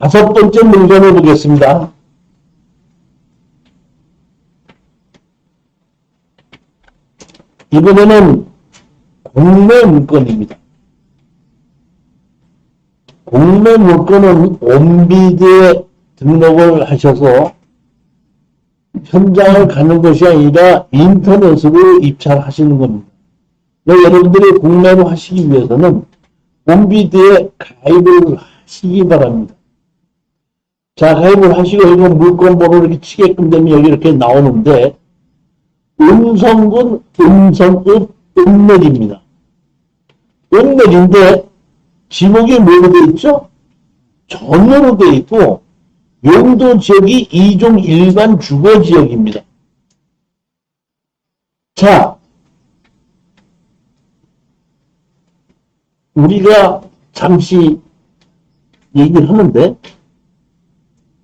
다섯 번째 문제를 보겠습니다. 이번에는 공매 물건입니다. 공매 물건은 온비드에 등록을 하셔서 현장을 가는 것이 아니라 인터넷으로 입찰하시는 겁니다. 그래서 여러분들이 공매로 하시기 위해서는 온비드에 가입을 하시기 바랍니다. 자, 가입을 하시고 이거 물건 번호 이렇게 치게끔 되면 여기 이렇게 나오는데 음성군 음성읍 읍맥입니다. 읍맥인데 지목이 뭐로 되어 있죠? 전혀로 되어 있고 용도 지역이 이종 일반 주거 지역입니다. 자, 우리가 잠시 얘기를 하는데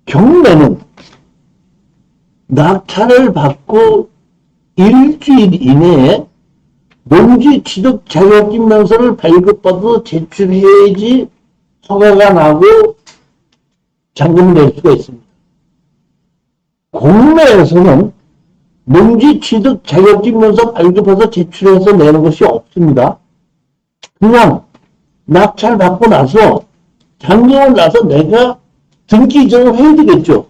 경매는 낙찰을 받고 일주일 이내에 농지 취득 자격증 명서를 발급받아 제출해야지 허가가 나고 잔금을 낼 수가 있습니다. 공매에서는 농지 취득 자격증 명서 발급해서 제출해서 내는 것이 없습니다. 그냥 낙찰 받고 나서 잔금을 나서 내가 등기 이전을 해야 되겠죠.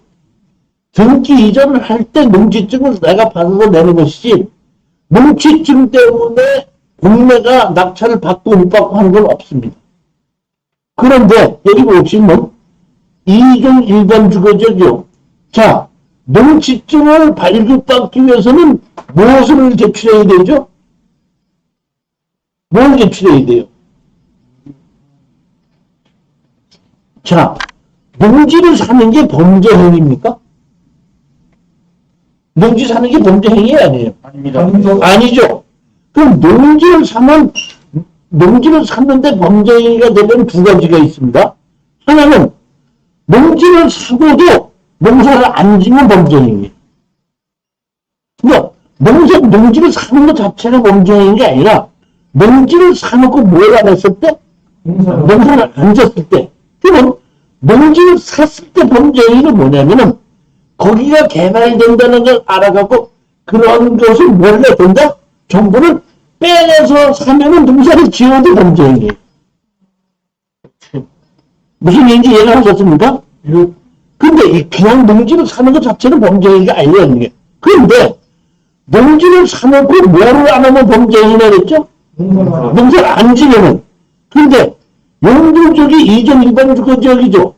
등기 이전을 할 때 농지증을 내가 받아서 내는 것이지 농지증 때문에 공매가 낙찰을 받고 못 받고 하는 건 없습니다. 그런데 여기 보시면 이종 일반 주거지역이요. 자, 농지증을 발급받기 위해서는 무엇을 제출해야 되죠? 뭘 제출해야 돼요? 자, 농지를 사는 게 범죄 행위입니까? 농지 사는 게 범죄 행위 아니에요? 아닙니다. 아니죠. 그럼 농지를 사면 농지를 샀는데 범죄 행위가 되면 두 가지가 있습니다. 하나는 농지를 사고도 농사를 안 지면 범죄 행위. 그러니까 농사 농지를 사는 것 자체가 범죄 행위가 아니라 농지를 사놓고 뭘 안 했을 때 농사를 안 졌을 때, 그러면 농지를 샀을 때 범죄행위는 뭐냐면은 거기가 개발된다는 걸 알아갖고 그런 것을 몰래 된다? 정보를 빼내서 사면은 농사를 지어도 범죄행위예요. 무슨 얘기인지 이해하셨습니까? 근데 이 그냥 농지를 사는 것 자체는 범죄행위가 아니라는 게. 그런데 농지를 사놓고 뭐를 안 하면 범죄행위라 그랬죠? 농사를 안 지면은. 근데 용도 쪽이 이전 일반 주거 지역이죠.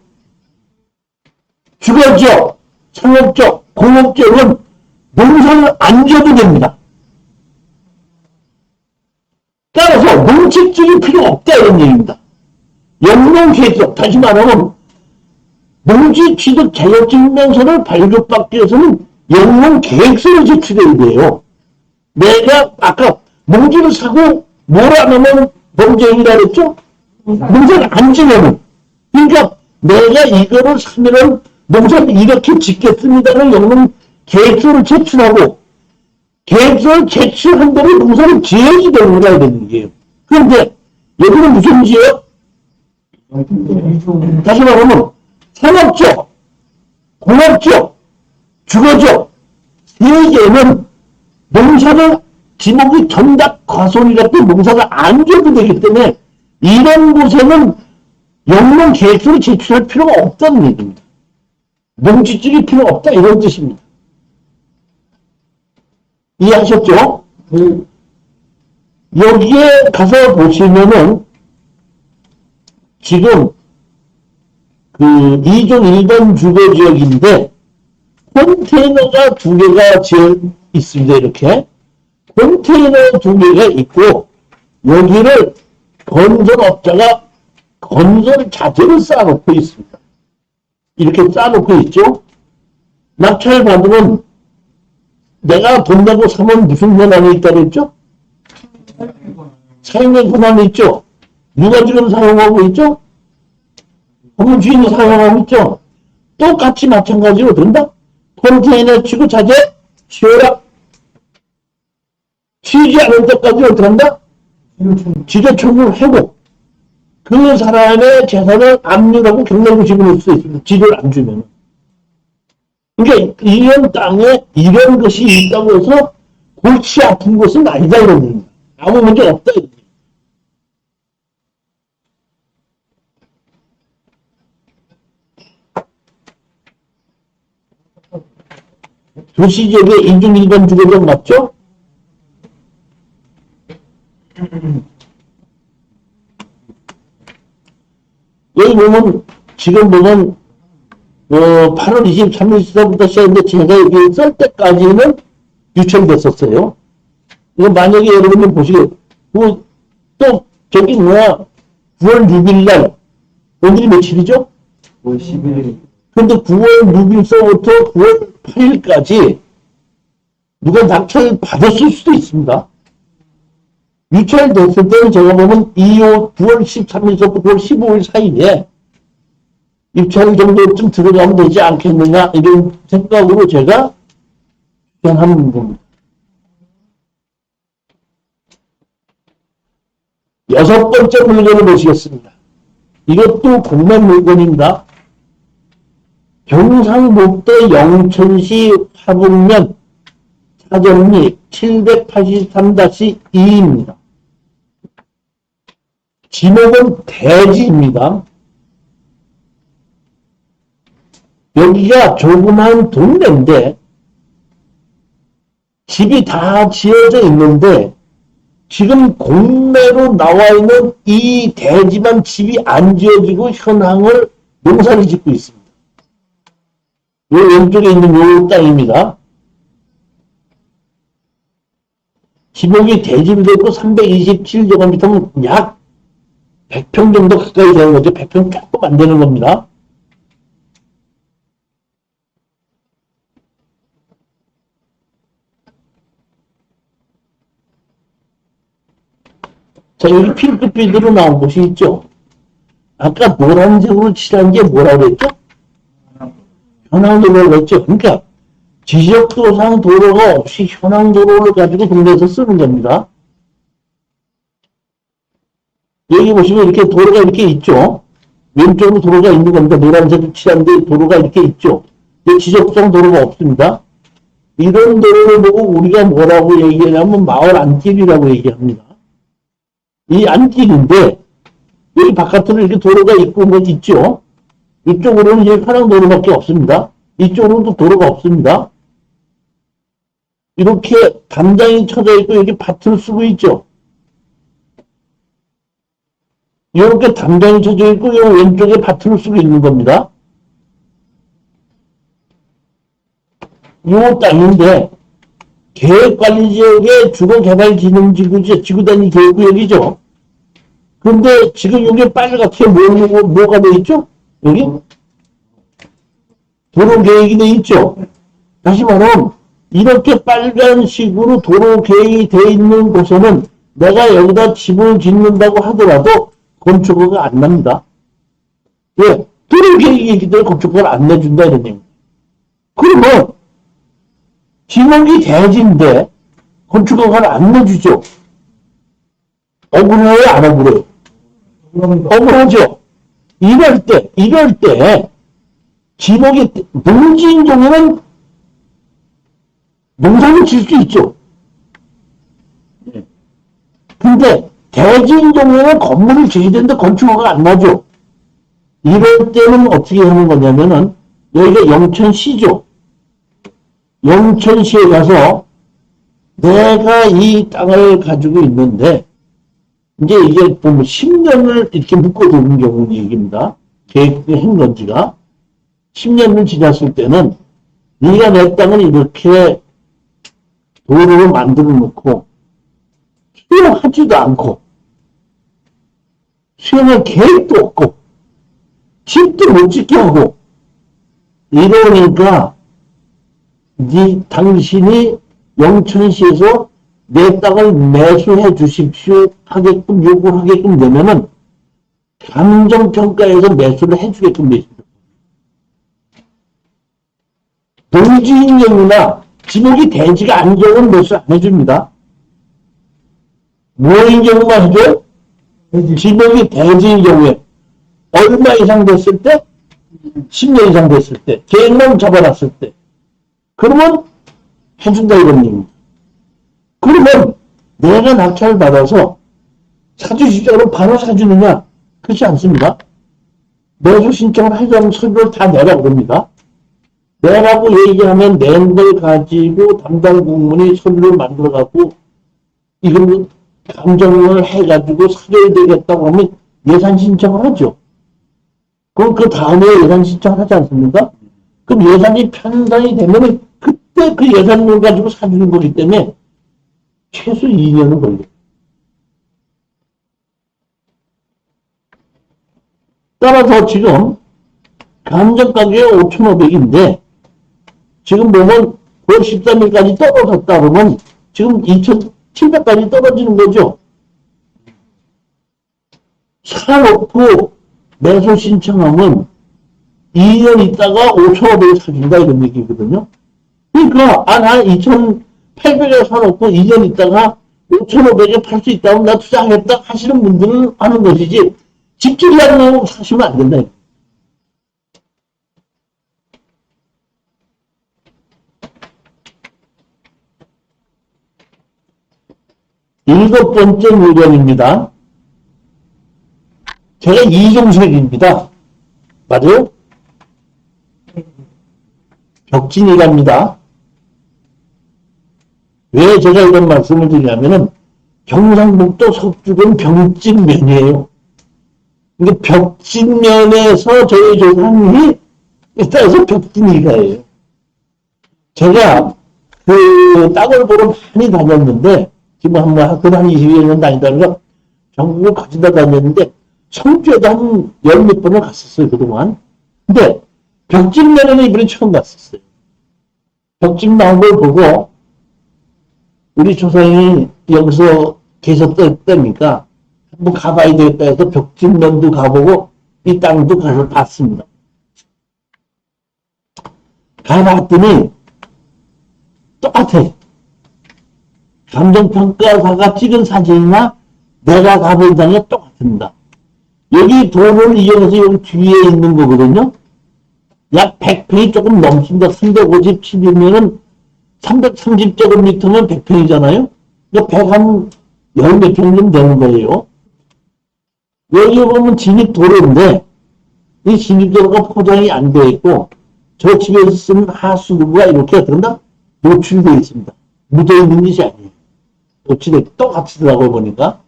주거 지역, 상업적, 공업 지역은 농사를 안 지어도 됩니다. 따라서 농지증이 필요 없다 이런 얘기입니다. 영농 계획서, 다시 말하면 농지 취득 자격증 명서를 발급받기 위해서는 영농 계획서를 제출해야 돼요. 내가 아까 농지를 사고 뭘 안 하면 범죄행위라 그랬죠? 농사를 안 지면은. 그러니까 내가 이거를 사면은 농사를 이렇게 짓겠습니다는 영농 계획서를 제출하고 계획서를 제출한 대로 농사를 지어야지 되는 거야 되는 게요. 그런데 여기는 무슨 지역? 다시 말하면 산업적, 공업적, 주거적 세 개는 농사를 지목이 전답 과손이라 또 농사가 안 줘도 되기 때문에 이런 곳에는 영농 계획서를 제출할 필요가 없다는 얘기입니다. 농지증이 필요 없다 이런 뜻입니다. 이해하셨죠? 여기에 가서 보시면은 지금 그 이종 일반 주거 지역인데 컨테이너가 두 개가 지어 있습니다. 이렇게 컨테이너 두 개가 있고 여기를 건설업자가 건설 자재를 쌓아놓고 있습니다. 이렇게 쌓아놓고 있죠. 낙찰 받으면 내가 돈 내고 사면 무슨 권한이 있다 그랬죠? 사용의 권한이 있죠? 누가 지금 사용하고 있죠? 건물 주인이 사용하고 있죠? 똑같이 마찬가지로 된다? 컨테이너 치고 자재 치워라. 치우지 않을 때까지 어떻게 한다? 지조 청구 회고. 그 사람의 재산을 압류하고 경매구식을 할수 있습니다. 지를 안 주면. 그러니까 이런 땅에 이런 것이 있다고 해서 골치 아픈 것은 아니다 이런 얘기입니다. 아무 문제 없다. 이런 얘기입니다. 도시지역의 인중 일반 주거지역 맞죠? 여기 보면 지금 보면 어, 8월 23일 시사부터 시작했는데 제가 여기 쓸 때까지는 유천됐었어요. 이거 만약에 여러분이 보시게 뭐, 또 저기 뭐야 9월 6일 날 오늘이 며칠이죠? 5월 11일 근데 9월 6일서부터 9월 8일까지 누가 낙찰 받았을 수도 있습니다. 유찰 됐을 때는 제가 보면 2월 9월 13일서부터 9월 15일 사이에 입찰 정도쯤 들어가면 되지 않겠느냐 이런 생각으로 제가 추천하는 겁니다. 여섯 번째 물건을 보시겠습니다. 이것도 국내 물건입니다. 경상북도 영천시 화북면 사정리 783-2입니다. 지목은 대지입니다. 여기가 조그만 동네인데 집이 다 지어져 있는데 지금 공매로 나와 있는 이 대지만 집이 안 지어지고 현황을 농사를 짓고 있습니다. 요 왼쪽에 있는 요 땅입니다. 지목이 대지로 되고 327제곱미터면 약 100평 정도 가까이 되는 거죠. 100평 조금 안 되는 겁니다. 자, 여기 핑크빛으로 나온 곳이 있죠. 아까 노란색으로 칠한 게 뭐라고 했죠? 현황도로라고 했죠. 그러니까 지적도상 도로가 없이 현황도로를 가지고 동네에서 쓰는 겁니다. 여기 보시면 이렇게 도로가 이렇게 있죠. 왼쪽으로 도로가 있는 겁니다. 노란색으로 칠한 데 도로가 이렇게 있죠. 지적도상 도로가 없습니다. 이런 도로를 보고 우리가 뭐라고 얘기하냐면 마을 안길이라고 얘기합니다. 이 안길인데 여기 바깥으로 이렇게 도로가 있고 뭐 있죠. 이쪽으로는 이제 파랑 도로밖에 없습니다. 이쪽으로도 도로가 없습니다. 이렇게 담장이 쳐져 있고 여기 밭을 쓰고 있죠. 이렇게 담장이 쳐져 있고 이 왼쪽에 밭을 쓰고 있는 겁니다. 이 땅인데 계획관리지역의 주거개발진흥지구 지구단위 계획구역이죠. 근데 지금 여기 빨갛게 뭐, 뭐, 뭐 가 돼 있죠? 여기? 도로 계획이 돼 있죠? 다시 말하면, 이렇게 빨간 식으로 도로 계획이 돼 있는 곳에는 내가 여기다 집을 짓는다고 하더라도 건축허가 안 납니다. 왜? 도로 계획이 있기 때문에 건축허를 안 내준다 이런 얘기입니다. 그러면, 지목이 대지인데 건축허가를 안 내주죠? 억울해요? 안 억울해요? 억울하죠? 이럴 때, 이럴 때, 지목이, 농지인 경우는 농사를 질 수 있죠. 근데, 경우에는 건물을 지어야 되는데 건축허가 안 나죠. 이럴 때는 어떻게 하는 거냐면은, 여기가 영천시죠. 영천시에 가서, 내가 이 땅을 가지고 있는데, 이제 이게 보면 10년을 이렇게 묶어두는 경우 얘기입니다. 계획한 건지가 10년을 지났을 때는 네가 내 땅을 이렇게 도로를 만들어 놓고 수용하지도 않고 수용할 계획도 없고 집도 못 짓게 하고 이러니까 네 당신이 영천시에서 내 땅을 매수해 주십시오 하게끔 요구하게끔 되면은 감정평가에서 매수를 해주게끔 돼 있습니다. 동지인 경우나 지목이 대지가 아닌 경우는 매수 안 해줍니다. 뭐인 경우만 해줘요? 지명이 대지인 경우에 얼마 이상 됐을 때? 10년 이상 됐을 때. 계획만 잡아놨을 때. 그러면 해준다 이런 얘기입니다. 그러면 내가 낙찰 받아서 사주시장으로 바로 사주느냐? 그렇지 않습니다. 매수 신청을 하자면 서류를 다 내라고 그럽니다. 내라고 얘기하면 낸 걸 가지고 담당 공무원이 서류를 만들어갖고 이걸 감정을 해가지고 사줘야 되겠다고 하면 예산 신청을 하죠. 그럼 그 다음에 예산 신청을 하지 않습니까? 그럼 예산이 편성이 되면 그때 그 예산을 가지고 사주는 거기 때문에 최소 2년은 걸려요. 따라서 지금 감정 가격이 5,500인데 지금 보면 9월 13일까지 떨어졌다 그러면 지금 2,700까지 떨어지는 거죠. 사놓고 매수 신청하면 2년 있다가 5,500에 사준다 이런 얘기거든요. 그러니까 아, 나 2,800에 사놓고 2년 있다가 5,500에 팔 수 있다면 나 투자하겠다 하시는 분들은 하는 것이지 안 나오고 사시면 안 된다. 일곱 번째 물건입니다. 제가 이종석입니다. 맞아요? 벽진이랍니다. 왜 제가 이런 말씀을 드리냐면은 경상북도 석주군 병진면이에요. 이게 벽진면에서 저희 조상님이 따라서 벽진이가예요. 제가 그 땅을 보러 많이 다녔는데 지금 한번 학교 한 20여 년 다니다가 전국을 거치다 다녔는데 성주에도 한 열 몇 번을 갔었어요 그동안. 근데 벽진면에는 이번에 처음 갔었어요. 벽진 나온 걸 보고 우리 조상이 여기서 계셨다니까 한번 가봐야 되겠다 해서 벽진면도 가보고 이 땅도 가서 봤습니다. 가봤더니 똑같아. 감정평가사가 찍은 사진이나 내가 가본 땅이 똑같습니다. 여기 도로를 이용해서 여기 뒤에 있는 거거든요. 약 100평이 조금 넘습니다. 357이면은 330제곱미터면 100평이잖아요. 그러니까 100한 10몇 평쯤 되는 거예요. 여기 보면 진입 도로인데 이 진입 도로가 포장이 안 되어 있고 저 집에서 쓰는 하수구가 이렇게 어떤가 노출되어 있습니다. 묻어 있는 것이 아니에요. 노출돼 똑같이더라고 보니까.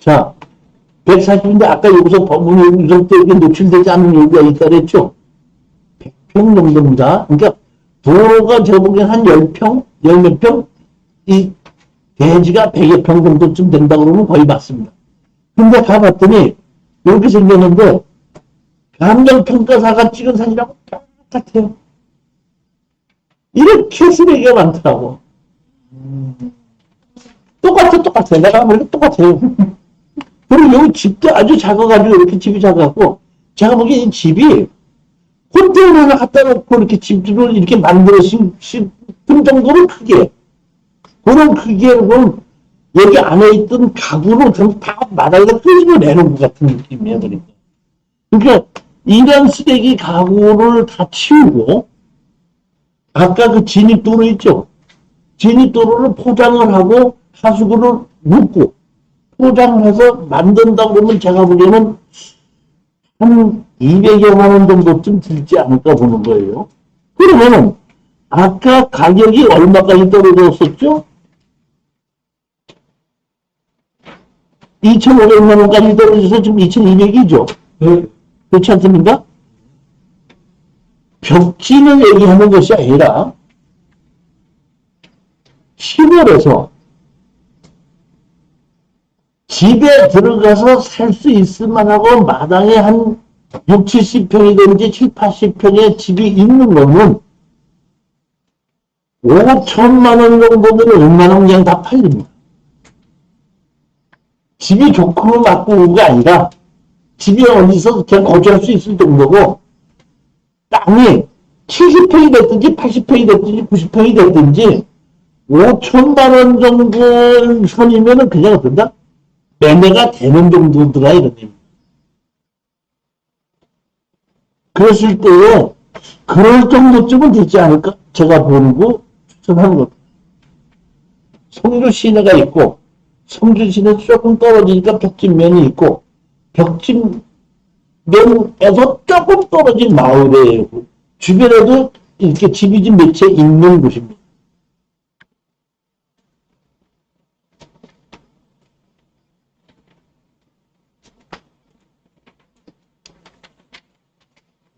자, 140인데 아까 여기서 법문이 유성되게 노출되지 않는 여기가 있다 그랬죠? 100평 정도입니다. 그러니까 도로가 제가 보기엔 한 10평? 10몇 평? 이 대지가 100여 평 정도쯤 된다고 그러면 거의 맞습니다. 근데 가봤더니 이렇게 생겼는데 감정평가사가 찍은 사진하고 똑같아요. 이렇게 쓰레기가 많더라고. 똑같아, 똑같아. 내가 보니까 똑같아요. 그리고 여기 집도 아주 작아가지고 이렇게 집이 작아갖고 제가 보기엔 이 집이 콘테이너 하나 갖다 놓고 이렇게 집들을 이렇게 만들어 싶은 정도로 크게 그런 크기에 보면 여기 안에 있던 가구로 전부 다 마당에다 끄집어 내는 것 같은 느낌이에요. 그러니까. 그러니까 이런 쓰레기 가구를 다 치우고 아까 그 진입도로 있죠? 진입도로를 포장을 하고 하수구를 묶고 포장을 해서 만든다 그러면 제가 보기에는 한 200여만 원 정도쯤 들지 않을까 보는 거예요. 그러면은 아까 가격이 얼마까지 떨어졌었죠? 2,500만 원까지 떨어져서 지금 2,200이죠. 네. 그렇지 않습니까? 벽지를 얘기하는 것이 아니라 시골에서 집에 들어가서 살 수 있을 만하고 마당에 한 6, 70평이든지 7, 80평의 집이 있는 거는 5천만 원 정도면 웬만하면 그냥 다 팔립니다. 집이 좋고 맞고 온게 아니라 집이 어디서 그냥 거주할 수 있을 정도고, 땅이 70평이 됐든지 80평이 됐든지 90평이 됐든지 5천만 원 정도 선이면 은 그냥 어떤다? 매매가 되는 정도더라 이런 의미. 그랬을 때에 그럴 정도쯤은 되지 않을까? 제가 보고 추천하는 겁니다. 성주 시내가 있고 성주 시내 조금 떨어지니까 벽진면이 있고 벽진면에서 조금 떨어진 마을이에요. 주변에도 이렇게 집이 좀 몇 채 있는 곳입니다.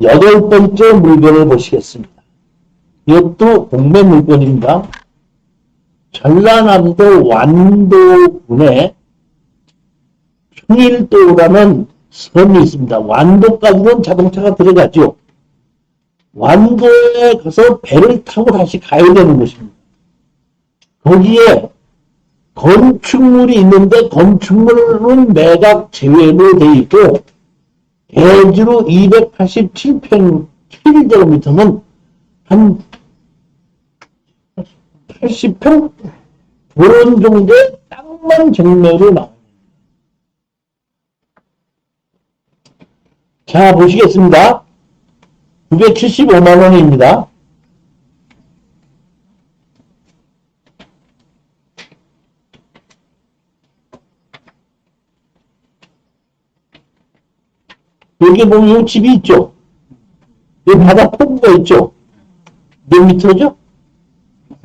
여덟 번째 물건을 보시겠습니다. 이것도 공매 물건입니다. 전라남도 완도군에 평일도라는 섬이 있습니다. 완도까지는 자동차가 들어가죠. 완도에 가서 배를 타고 다시 가야 되는 곳입니다. 거기에 건축물이 있는데 건축물은 매각 제외로 돼 있고 대지로 287평 7제곱미터는 한 80평 그런 정도의 땅만 정매로 나옵니다. 자 보시겠습니다. 975만 원입니다. 여기 보면 이 집이 있죠? 여기 바다 폭우가 있죠? 몇 미터죠?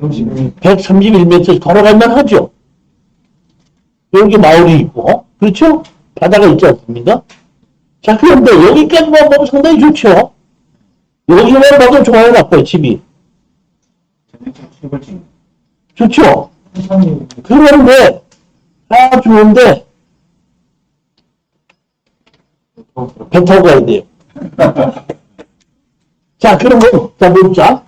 131m 걸어갈만 하죠? 여기 마을이 있고, 그렇죠? 바다가 있지 않습니까? 자, 그런데 여기까지만 보면 상당히 좋죠? 여기만 봐도 좋아요, 나빠요, 집이. 좋죠? 그런데, 아, 좋은데, 배 타고 가야 돼요. 자, 그러면, 자, 보자.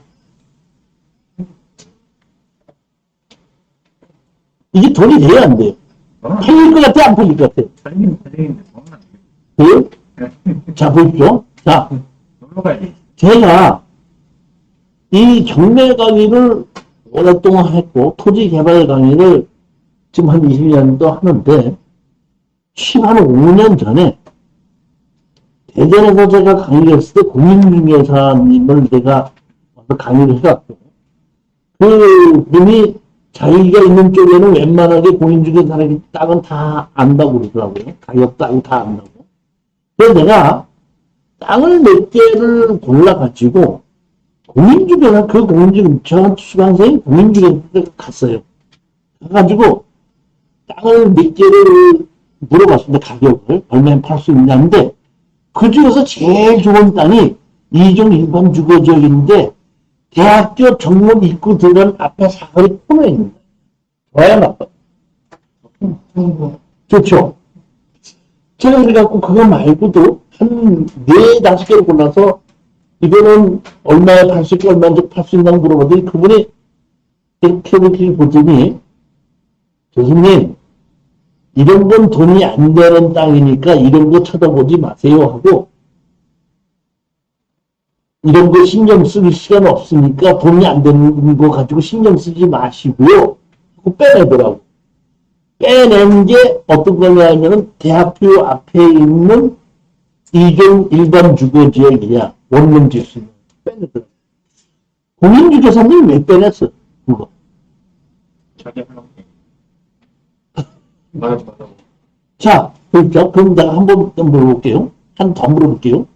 이게 돈이 돼야 안 돼요. 팔릴 것 같아, 안 팔릴 것 같아. 네? 자, 보십시오. 자, 제가 이 경매 강의를 오랫동안 했고, 토지 개발 강의를 지금 한 20년도 하는데, 10한 5년 전에 대전에서 제가 강의를 했을 때 공인중개사님을 내가 와서 강의를 해갖고, 그 분이 자기가 있는 쪽에는 웬만하게 공인중개사라기 땅은 다 안다고 그러더라고요. 가격 땅 다 안다고. 그래서 내가 땅을 몇 개를 골라가지고 공인중개사, 그 공인중개사, 저 수강생이 공인중개사 갔어요. 가가지고 땅을 몇 개를 물어봤습니다. 가격을. 얼마에 팔 수 있냐는데 그 중에서 제일 좋은 땅이 이종 일반 주거지역인데 대학교 정문 입구 들어간 앞에 사거리 코너에 있는 거예요. 좋아요, 나빠? 좋죠? 제가 그래갖고 그거 말고도 한 네, 다섯 개를 골라서 이거는 얼마에 팔 수 있고 얼마인지 팔 수 있냐고 물어보더니 그분이 이렇게 이렇게 보더니 교수님 이런 건 돈이 안 되는 땅이니까 이런 거 쳐다보지 마세요 하고 이런 거 신경 쓸 시간 없으니까 돈이 안 되는 거 가지고 신경 쓰지 마시고요. 빼내더라고. 빼낸 게 어떤 거냐 하면은 대학교 앞에 있는 이종 일반 주거지역이냐 원룸 지수 빼내더라고. 공인주교사님 왜 빼냈어? 그거. 자기 자, 그렇죠. 그럼 내가 한번더 물어볼게요. 한 더 물어볼게요.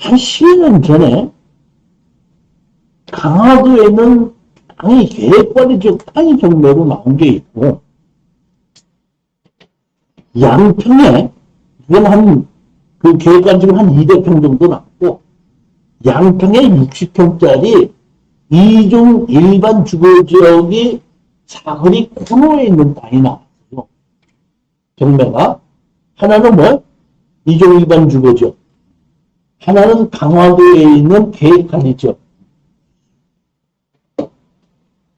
한 10년 전에 강화도에는 땅이 계획관리적 땅이 정매로 나온 게 있고, 양평에, 이건 한, 그 계획관 지금 한 200평 정도 나왔고, 양평에 60평짜리 이종 일반 주거지역이 사거리 코너에 있는 땅이 나왔어요. 경매가. 하나는 뭐? 이종 일반 주거지역. 하나는 강화도에 있는 지역.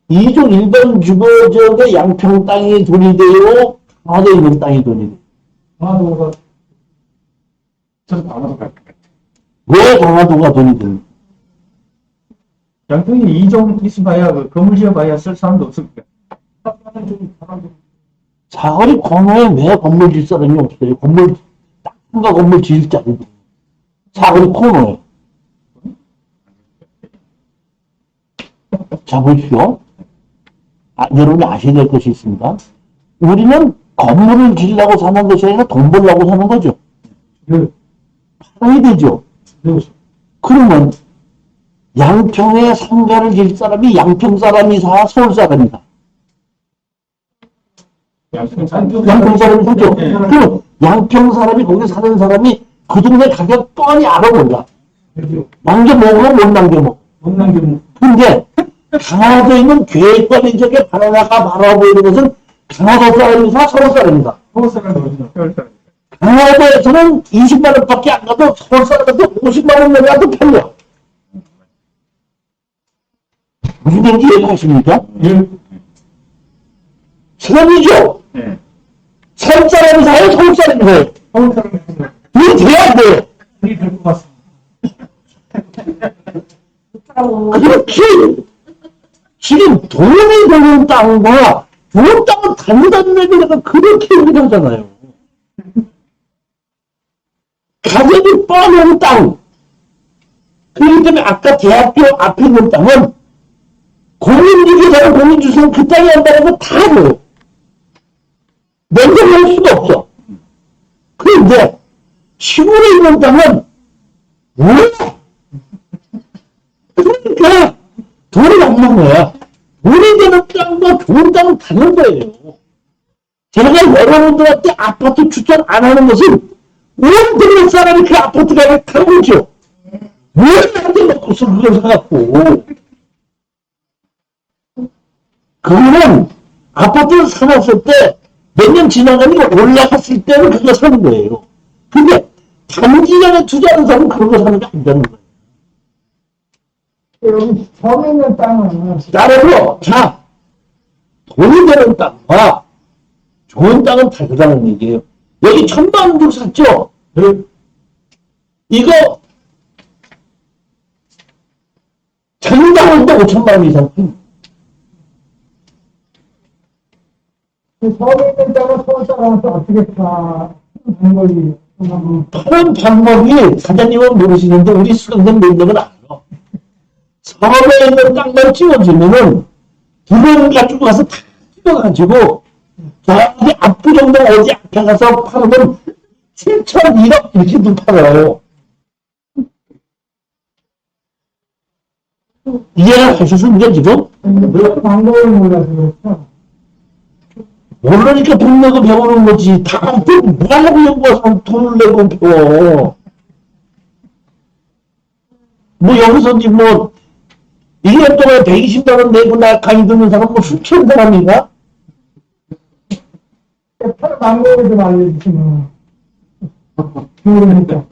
이종 일반 주거지역의 양평 땅이 돈이 돼요? 강화도에 있는 땅이 돈이 돼요? 강화도가 저도 강화도 갈 것 같아요. 왜 강화도가 돈이 드는 양평이 이종 있어봐야 그 건물 지어봐야 쓸 사람도 강화도 사거리 코너에 왜 건물 질 사람이 없어요? 건물, 딱가 건물 지을 자리도. 사거리 코너에. 자, 보십시오. 아, 여러분이 아셔야 될 것이 있습니다. 우리는 건물을 지으려고 사는 것이 아니라 돈 벌려고 사는 거죠. 네. 팔아야 되죠. 네. 그러면 양평에 상가를 질 사람이 양평 사람이 사 서울 사람이다. 양평 사람이 사죠. 네. 그럼 양평 사람이 거기 사는 사람이 그 동네 가격 뻔히 알아본다. 남겨먹어 못 남겨먹어. 못 남겨 근데 강화도에 있는 계획관리 지역의 바나나가 바라보이는 것은 강화도 사람이사 서울 사람이다. 서울 사람이 서울 사람. 강화도에서는 20만 원 밖에 안 가도 서울 사람한테 50만 원 내가도 팔려. 무슨 얘기 이해하십니까? 예. 사람이죠. 네. 서울 사람이 사요, 서울 사람이 사요. 서울 사람이 아니 라 이게 돼야 안 돼요. 그게 될것 같습니다. 그렇지. 지금 돈이 되는 땅과 돈 땅은 다르다는 얘기가 그렇게 얘기하잖아요. 가격이 뻔한 땅. 그렇기 때문에 아까 대학교 앞에 있는 땅은 공인주기사로 공인주사는 그 땅이 한다는 거다 줘요. 면접할 수가 없어. 그런데 시골에 있는 땅은 왜 그러니까 돈을 안 먹어야 돈이 되는 땅과 좋은 땅은 다른 거예요. 제가 여러분들한테 아파트 추천 안 하는 것은 온 동네 사람이 그 아파트 가격 타고죠. 왜 나한테 먹고서 그걸 사갖고. 그거는 아파트를 사놨을 때 몇 년 지나가니까 올라갔을 때는 그거 사는 거예요. 근데 단기간에 투자하는 사람은 그런 거 사는 게 아니라는 거예요. 여기 섬에 있는 땅은 따라서 자 돈이 되는 땅과 좋은 땅은 다르다는 얘기예요. 여기 천만 원 주고 샀죠? 네. 이거 전당원도 5천만 원 이상 팝니다. 그 섬에 있는 땅은 서울 사람한테 어떻게 파 방법이 좀 파는 방법이 사장님은 모르시는데 우리 수강생 몇명은 알아. 섬에 있는 땅만 찍어주면은 두번 가지고 가서 다 찍어가지고 저기 압구정동 어디 앞에 가서 팔으면 7천 1억 이렇게도 팔아요. 이해가 가셨습니까 지금? 그 방법을 몰라서 그렇죠. 모르니까 돈 내고 배우는 거지. 다, 돈, 뭐하려고 연구해서 돈을 내고 배워. 뭐, 여기서 이제 뭐, 1년 동안 120만원 내고 나 강의 듣는 사람 뭐술 취한 사람인가? 팔 방법을 좀 알려주시면 좋으니까.